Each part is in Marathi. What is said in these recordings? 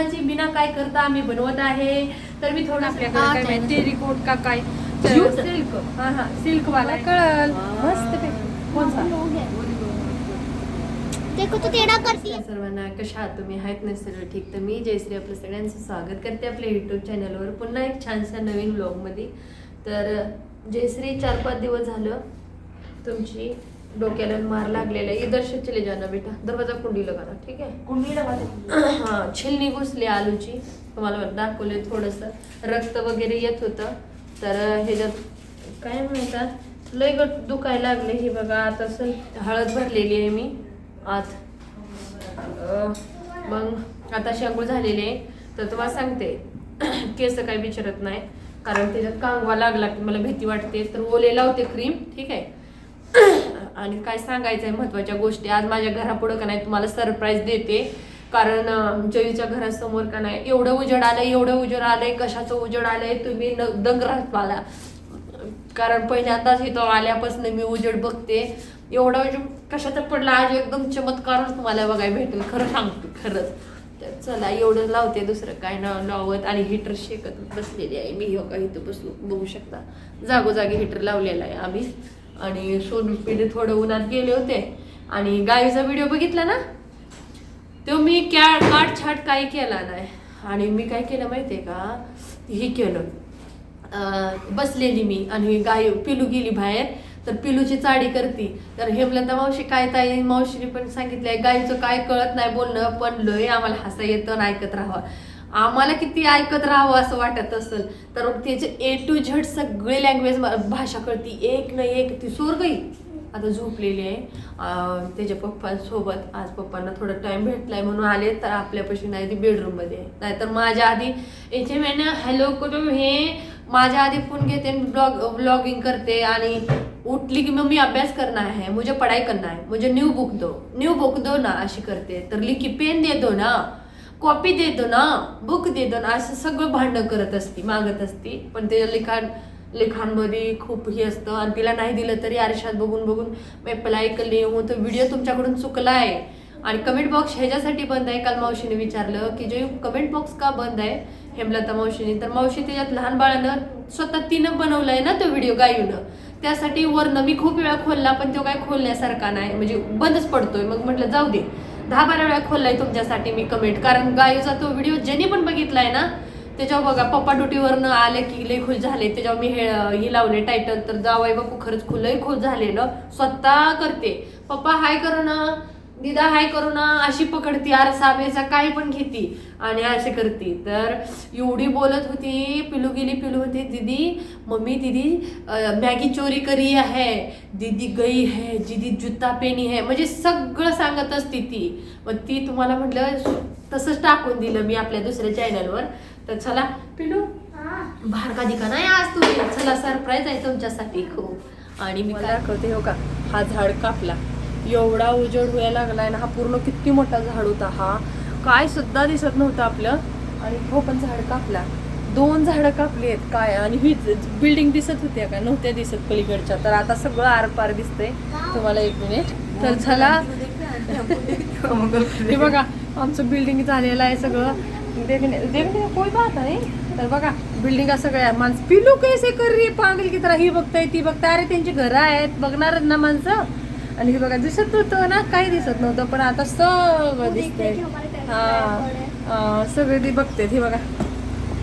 साबणाची बिना काय करता आम्ही बनवत आहे. तर मी थोडं आपल्याकडे काय माहिती टेरिकोट का काय? सिल्क हा हा सिल्क वाला. कळल. मस्त सर्वांना कशा आहात तुम्ही? आहेत ना सर्व ठीक? तर मी जयश्री आपलं सगळ्यांचं स्वागत करते आपल्या युट्यूब चॅनलवर पुन्हा एक छानसा नवीन व्लॉगमध्ये तर जयश्री चार पाच दिवस झालं तुमची डोक्याला मार लागलेला आहे. इधर से चले जाना बेटा. दरवाजा कुंडी लगाना ठीक आहे कुंडी हा छिलनी घुसली आलूची. तुम्हाला दाखवले थोडंसं. रक्त वगैरे येत होतं. तर ह्याच्यात काय म्हणतात? लय गट दुखायला लागले हे बघा. आता असं हळद भरलेली आहे मी आत. मग आता शेंगूळ झालेली आहे. तर तुम्हाला सांगते. केस काही विचारत नाही कारण त्याच्यात कांगवा लागला की मला भीती वाटते. तर ओले लावते क्रीम ठीक आहे? आणि काय सांगायचं आहे महत्त्वाच्या गोष्टी. आज माझ्या घरापुढं का नाही तुम्हाला सरप्राईज देते. कारण अं, घरासमोर का नाही एवढं उजड आलंय एवढं उजड आलंय कशाचं उजड आलंय तुम्ही न दंग राहत मला. कारण पहिल्यांदाच इथं आल्यापासून मी उजेड बघते. एवढा उजेड म्हणजे कशाचा पडला आज एकदम चमत्कारच तुम्हाला बघायला भेटेल खरं सांगते खरंच. तर चला एवढं लावते दुसरं काय ना लावत आणि हिटर शेकत बसलेली आहे. मी हो का इथं बसलो बघू शकता. जागोजागी हिटर लावलेला आहे आम्ही. आणि सोनू पिढे थोडं उन्हात गेले होते. आणि गाईचा व्हिडिओ बघितला ना? तो मी क्या काट छाट काही केला नाही. आणि मी काय केलं माहिती आहे का? हे केलं. बसलेली मी आणि गाय पिलू गेली बाहेर. तर पिलूची चाडी करती. तर हेमलता मावशी काय ताई मावशीने पण सांगितलंय गायीचं काय कळत नाही बोलणं पण लय आम्हाला हसा येतं ऐकत राहावं. आम्हाला किती ऐकत राहावं असं वाटत असेल तर त्याचे ए टू झेड सगळी लँग्वेज भाषा कळती. एक न एक ती सोरगई आता झोपलेली आहे. त्याच्या पप्पांसोबत आज पप्पांना थोडा टाइम भेटलाय म्हणून आले तर आपल्यापाशी नाही ती बेडरूममध्ये आहे. नाहीतर माझ्या आधी याचे मॅन हॅलो करून हे माझ्या आधी फोन घेते ब्लॉग ब्लॉगिंग करते आणि उठली की मग मी अभ्यास करना है मुझे पढ़ाई करना है मुझे न्यू बुक दो. न्यू बुक दो ना अशी करते. तर लिखी पेन दे दो ना. कॉपी देतो ना बुक देतो ना असं सगळं भांडण करत असती मागत असती. पण ते लिखाण लिखाणमध्ये खूप हे असतं आणि तिला नाही दिलं तरी आरशात बघून बघून मी अप्लाय केली हो तो व्हिडिओ तुमच्याकडून चुकला आहे आणि कमेंट बॉक्स ह्याच्यासाठी बंद आहे. काल मावशीने विचारलं की जे कमेंट बॉक्स का बंद आहे? हेमलता मावशीने. तर मावशी त्याच्यात लहान बाळानं स्वतः तिनं बनवलंय ना तो व्हिडिओ गायूनं. त्यासाठी वरनं मी खूप वेळा खोलला पण तो काय खोलण्यासारखा नाही. म्हणजे बंदच पडतोय. मग म्हटलं जाऊ दे. दहा बारा वेळा खोललाय तुमच्यासाठी मी कमेंट कारण गायूचा तो व्हिडिओ ज्यांनी पण बघितलाय ना त्याच्यावर बघा पप्पा ड्युटीवरनं आले की लय खुश झाले. त्याच्यावर मी हे हे लावले टायटल तर जावाई बापू खरंच खुल खुश झालेलं स्वतः करते. पप्पा हाय करू ना. दिदा हाय करू ना अशी पकडती आरसा बेसा काही पण घेती. आणि असे करते. तर एवढी बोलत होती पिलू गेली पिलू होती दीदी मम्मी दीदी मॅगी चोरी करी आहे. दीदी गई है दीदी जुत्ता पेनी है. म्हणजे सगळं सांगत असते ती. मग ती तुम्हाला म्हटलं तसंच टाकून दिलं मी आपल्या दुसऱ्या चॅनलवर तर चला पिलू बाहेर का दिका नाही आज तुम्ही? चला सरप्राईज आहे तुमच्यासाठी खूप. आणि मी दाखवते हो का? हा झाड कापला. एवढा उजेड व्हायला लागलाय ना हा पूर्ण किती मोठा झाड होता हा. काय सुद्धा दिसत नव्हतं आपलं. आणि हो पण झाड कापला. दोन झाडं कापली आहेत काय? आणि ही बिल्डिंग दिसत होत्या का? नव्हत्या दिसत पलीकडच्या. तर आता सगळं आरपार दिसतंय. तुम्हाला एक मिनिट तर चला. हे बघा आमचं बिल्डिंग झालेलं आहे सगळं. देखने देखने कोई बात नाही? तर बघा बिल्डिंग सगळ्या माणसं पिलू कैसे कर? रही पांगल पागल की तरह ही बघताय ती बघताय. अरे त्यांची घरं आहेत. बघणारच ना माणसं. आणि हे बघा दिसत नव्हतं ना काही दिसत नव्हतं पण आता सगळं दिसतंय. हा सगळे ती बघते हे बघा.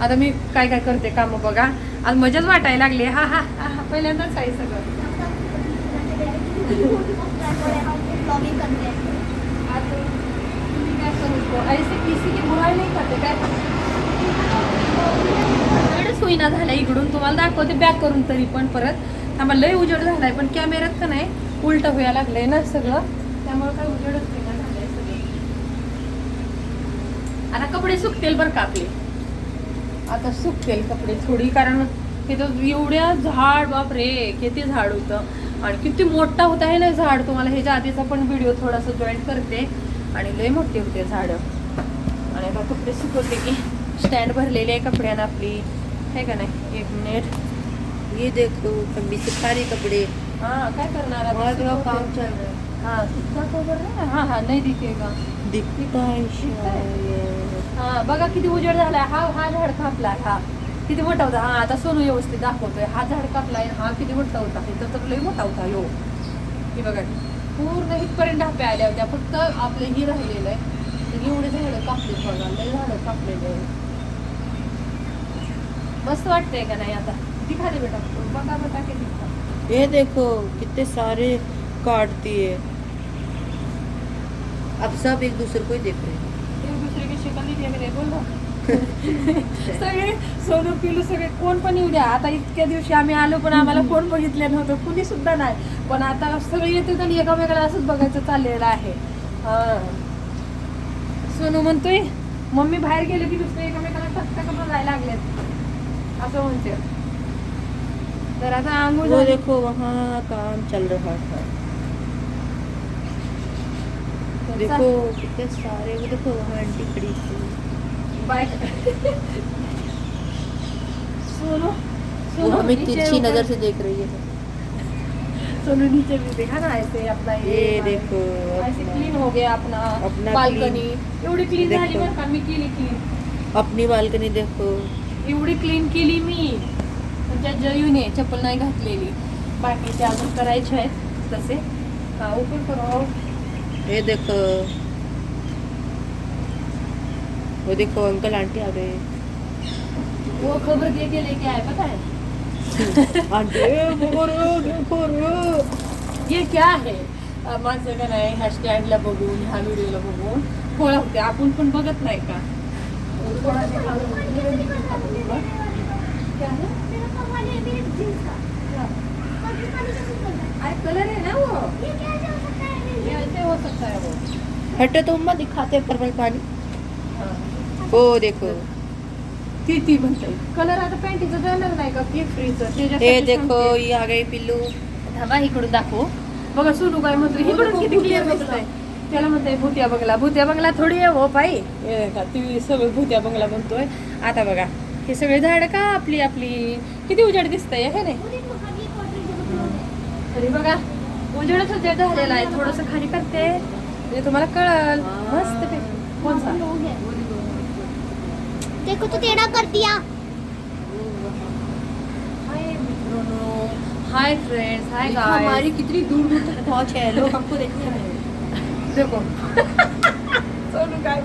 आता मी काय काय करते काम बघा. आज मजाच वाटायला लागली हा हा हा, पहिल्यांदाच आहे सगळं. होईना झाला इकडून तुम्हाला दाखवते बॅक करून तरी पण परत. थांबा लय उजेड झालाय पण कॅमेऱ्यात का नाही. उलट व्हायला लागलंय ना सगळं. त्यामुळे काय सगळं. आता कपडे सुकतील बरं का आपले? आता सुकतील कपडे थोडी कारण तिथं एवढ्या झाड बापरे किती झाड होतं. आणि किती मोठा होता आहे ना झाड. तुम्हाला ह्याच्या आधीचा पण व्हिडिओ थोडासा जॉईन करते. आणि लय मोठे होते झाड. आणि आता कपडे सुकवते की स्टँड भरलेली आहे कपड्यानं आपली. आहे का नाही? एक मिनिट ये देखो कपड़े. हा काय? बहुत. काम चल रहा है हा सुकवा तो बरं ना? हा हा नाही दिखेगा दिखता है शायद हा बघा किती उजेड झालाय. हा हा झाड कापलाय हा. किती मोठा होता? हा आता सोनू व्यवस्थित दाखवतोय. हा झाड कापलाय हा किती मोठा होता? इथं तर लय मोठा होता यो. हे बघा पूर्ण इथपर्यंत ढापे आल्या होत्या. फक्त आपलं ही राहिलेलं आहे. एवढे झाडं कापले बघा. झाडं कापलेले आहे मस्त वाटतंय का नाही आता? दिखा दे बेटा बघा बघा किती दिखा ये देखो कितने सारे काट दिए अब सब एक दूसरे को ही देख रहे हैं। एक दुसरे की शिकल बोल ना. सगळे सोनू पिलू सगळे कोण पण येऊ द्या. आता इतक्या दिवशी आम्ही आलो पण आम्हाला कोण बघितलं नव्हतं कुणी सुद्धा नाही. पण आता सगळे येते आणि एकामेकाला असंच बघायचं चाललेलं आहे. हा. सोनू म्हणतोय मम्मी बाहेर गेले की दुसरे एकामेकाला टक्का बघायला लागलेत. असं म्हणते वो देखो वहाँ काम चल रहा था। देखो कितने सारे वो देखो वहाँ आंटी खड़ी थी। बाय। सोनू वो हमें तिरछी नज़र से देख रही है। सोनू नीचे भी देखा ना ऐसे अपना ये देखो ऐसे क्लीन हो गया अपना अपना बाल्कनी एवढी क्लीन झाली देखो. बरं का मी केली क्लीन अपनी बालकनी देखो। एवढी क्लीन केली मी। म्हणजे जयूने चप्पल नाही घातलेली. बाकीचे अजून करायचे आहेत तसे. हा ओपन करू ये देखो. वो देखो अंकल आंटी आ गए वो खबर दे के लेके आए पता है? आंटी ए, देखो रे, देखो रे. ये क्या है? माणसं का नाही ह्या स्टँडला बघून ह्या व्हिडिओला बघून. फळ होते? आपण पण बघत नाही का कोणाचे खाणं- क्या है? मेरा कमाल है मेरे जींस का और ये पानी कैसे निकलता है अरे कलर है ना वो ये कैसे हो सकता है मेरे ये ऐसे हो सकता है वो हटो तो अम्मा दिखाते हैं पर्पल पानी। हाँ. वो देखो। ती ती म्हणते कलर आता पॅन्टीचं जाणार नाही का? केक फ्रीचं ये देखो ये आ गई पिल्लू। थांबा इकडून दाखव. बघा सोनू काय म्हणतो इकडून किती क्लिअर दिसतंय. त्याला म्हणताय भूत्या बंगला भूत्या बंगला थोडी आहे हो पाई हे का ती सगळं भूत्या बंगला म्हणतोय. आता बघा हे सगळे झाड का आपली आपली? किती उजेड दिसतंय हे नाही? है तरी बघा. उजेडच उजेड झालेला आहे थोडस खाली करते. म्हणजे तुम्हाला कळल. मस्त है देखो तो टेढ़ा कर दिया. हाय मित्रांनो. हाय फ्रेंड्स हाय देखो, हमारी गाइस कितनी दूर दूर तक पहुंच है लोग हमको देखते हैं देखो. सोनू काय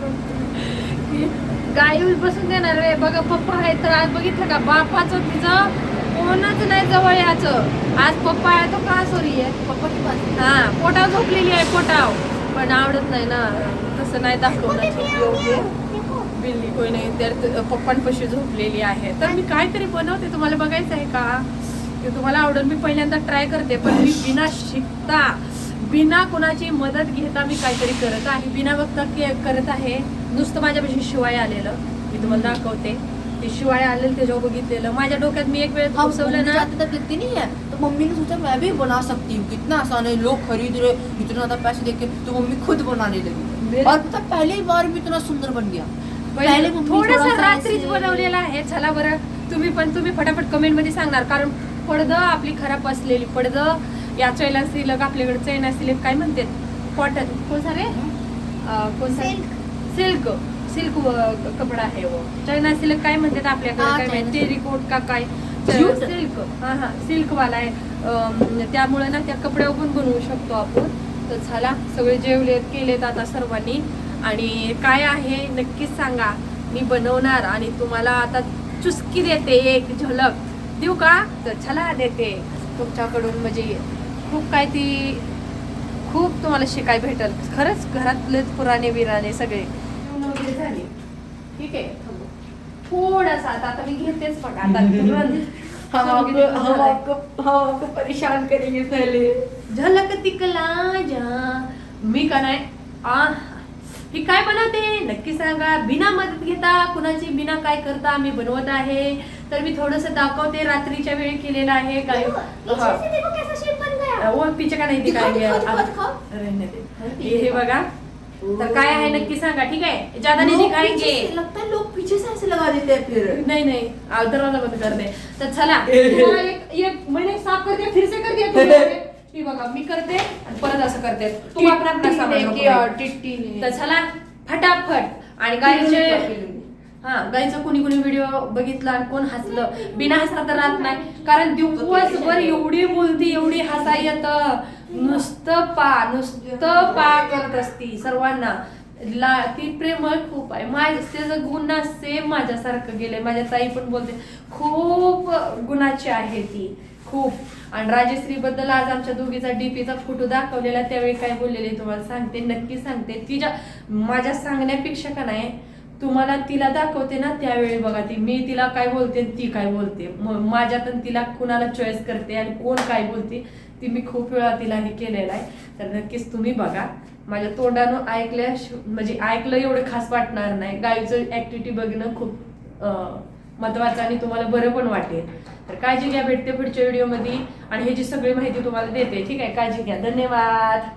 गाय बसून देणार रे बघा पप्पा आहे तर आज बघितलं का? बापाचं तिचं कोणाच नाही जवळ याचं. आज पप्पा आहे तो का सॉरी आहे? हा पोटाव झोपलेली आहे पोटाव. पण आवडत नाही ना. तसं नाही दाखवण्याचं योग्य. देखो बिल्ली कोणी नाही. तर पप्पांपाशी झोपलेली आहे. तर मी काहीतरी बनवते? तुम्हाला बघायचं आहे का? ते तुम्हाला आवडेल मी पहिल्यांदा ट्राय करते पण मी बिना शिकता बिना कुणाची मदत घेता मी काहीतरी करत आहे. बिना बघता के करत आहे. नुसतं माझ्यापाशी शिवाय आलेलं. मी तुम्हाला दाखवते. ते शिवाय आलेलं त्याच्यावर बघितलेलं. माझ्या डोक्यात मी एक वेळ घूमने ना तब देखती नहीं है तो मम्मी ने सोचा मैं भी बना सकती हूँ कितना आसान है लोग खरीद रहे इतना ज्यादा पैसे देके तो मम्मी खुद बनाने लगी मेरे- और पता पहली बार में इतना सुंदर बन गया. पहले मम्मी थोडस थोड़ा सा रात्रीच ऐसे- बनवलेलं आहे. चला बरं. तुम्ही पण तुम्ही फटाफट कमेंटमध्ये सांगणार. कारण पडदं आपली खराब असलेली. पडदं या चैना सिलक आपल्याकडे चैना सिलक काय म्हणते कॉटन कोण सारे कोण सिल्क सिल्क कपडा आहे वो. चैना सिल्क काय म्हणतात आपल्याकडे? काय. टेरिकोट का काय? सिल्क हा हा. सिल्क वाला आहे त्यामुळे ना त्या कपड्यावर पण बनवू शकतो आपण. तर चला सगळे जेवलेत केलेत आता सर्वांनी. आणि काय आहे नक्कीच सांगा. मी बनवणार आणि तुम्हाला आता चुस्की देते एक झलक. देऊ का? तर चला देते. तुमच्याकडून म्हणजे खूप काय ती खूप तुम्हाला शिकाय भेटल. खरंच घरातलेच पुराणे बिराणे सगळे. वगैरे झाली. ठीक आहे. थोडासा आता आता मी घेतेच बघा. आता तुरंत हम आपको सगळं हम झालंय. आपको हम आपको परेशान करेंगे पहले. झलक तिकला जा. मी का नाही? आ ही काय बनवते? नक्की सांगा. बिना मदत घेता कुणाची बिना काय करता मी बनवत आहे. तर मी थोडस दाखवते रात्रीच्या वेळी केलेलं आहे. काय हा. पीछे का नाही हे हे बघा. तर काय आहे नक्की सांगा ठीक आहे? ज्यादा नाही लोग दिखाएंगे पीछे से- लगता है लोग पीछे से ऐसे लगा देते हैं फिर. नहीं नहीं आप दरवाजा बंद कर दे. तर चला तुम्हाला एक एक मैंने साफ करते फिर से कर दिया तुम्ही ही. बघा मी करते आणि परत असं करते. तू आपण आपला सामान नको किया, तर चला फटाफट. आणि गाईचे हा गाईचा कोणी कोणी व्हिडिओ बघितला आणि कोण हसलं? बिना हसता तर राहत नाही. कारण दिवसभर एवढी बोलती एवढी हसा येत नुसतं पा नुसतं पा करत असती सर्वांना. ला ती प्रेमळ खूप आहे. माझ त्याचं गुण असते सेम माझ्यासारखं गेले माझ्या ताई पण बोलते खूप गुणाची आहे ती. खूप. आणि राजेश्रीबद्दल आज आमच्या दोघीचा डीपीचा फोटो दाखवलेला त्यावेळी काय बोललेले तुम्हाला सांगते नक्की सांगते. तिच्या माझ्या सांगण्यापेक्षा का नाही तुम्हाला तिला दाखवते ना त्यावेळी बघा ती. मी तिला काय बोलते ती काय बोलते. माझ्यात तिला कुणाला चॉईस करते आणि कोण काय बोलते ती मी खूप वेळा तिला हे केलेलं आहे. तर नक्कीच तुम्ही बघा. माझ्या तोंडानं ऐकल्या म्हणजे ऐकलं एवढं खास वाटणार नाही. गाईचं ऍक्टिव्हिटी बघणं खूप महत्वाचं आणि तुम्हाला बरं पण वाटेल. तर काळजी घ्या भेटते पुढच्या व्हिडिओमध्ये आणि ह्याची सगळी माहिती तुम्हाला देते ठीक आहे? काळजी घ्या. धन्यवाद.